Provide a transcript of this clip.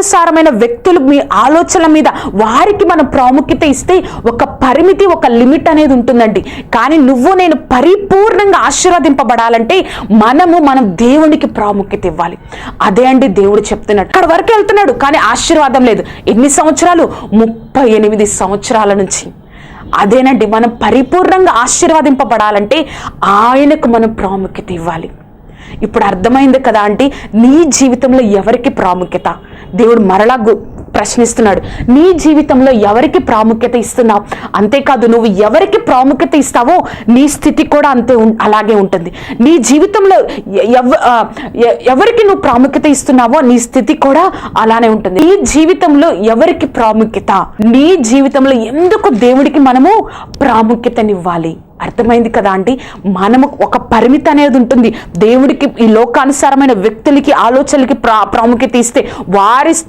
సారమైన వ్యక్తులు మీ ఆలోచనల మీద వారికి మనం ప్రాముఖ్యత ఇస్తే ఒక పరిమితి ఒక లిమిట్ అనేది ఉంటుందండి. కానీ నువ్వు నేను పరిపూర్ణంగా ఆశీర్వదింపబడాలంటే మనము మనం దేవునికి ప్రాముఖ్యత ఇవ్వాలి. అదే అండి దేవుడు చెప్తున్నాడు. అక్కడ వరకు వెళ్తున్నాడు కానీ ఆశీర్వాదం లేదు. ఎన్ని సంవత్సరాలు? ముప్పై ఎనిమిది సంవత్సరాల నుంచి. అదేనండి మనం పరిపూర్ణంగా ఆశీర్వదింపబడాలంటే ఆయనకు మనం ప్రాముఖ్యత ఇవ్వాలి. ఇప్పుడు అర్థమైంది కదా అంటే నీ జీవితంలో ఎవరికి ప్రాముఖ్యత? దేవుడు మరలా గు- ప్రశ్నిస్తున్నాడు. నీ జీవితంలో ఎవరికి ప్రాముఖ్యత ఇస్తున్నావు? అంతేకాదు నువ్వు ఎవరికి ప్రాముఖ్యత ఇస్తావో నీ స్థితి కూడా అంతే ఉం- అలాగే ఉంటుంది. నీ జీవితంలో ఎవ- ఎవరికి నువ్వు ప్రాముఖ్యత ఇస్తున్నావో నీ స్థితి కూడా అలానే ఉంటుంది. నీ జీవితంలో ఎవరికి ప్రాముఖ్యత? నీ జీవితంలో ఎందుకు దేవుడికి మనము ప్రాముఖ్యతనివ్వాలి? అర్థమైంది కదా అండి? మనము ఒక పరిమితి అనేది ఉంటుంది. దేవుడికి ఈ లోకానుసారమైన వ్యక్తులకి ఆలోచనలకి ప్రా ప్రాముఖ్యత ఇస్తే వారి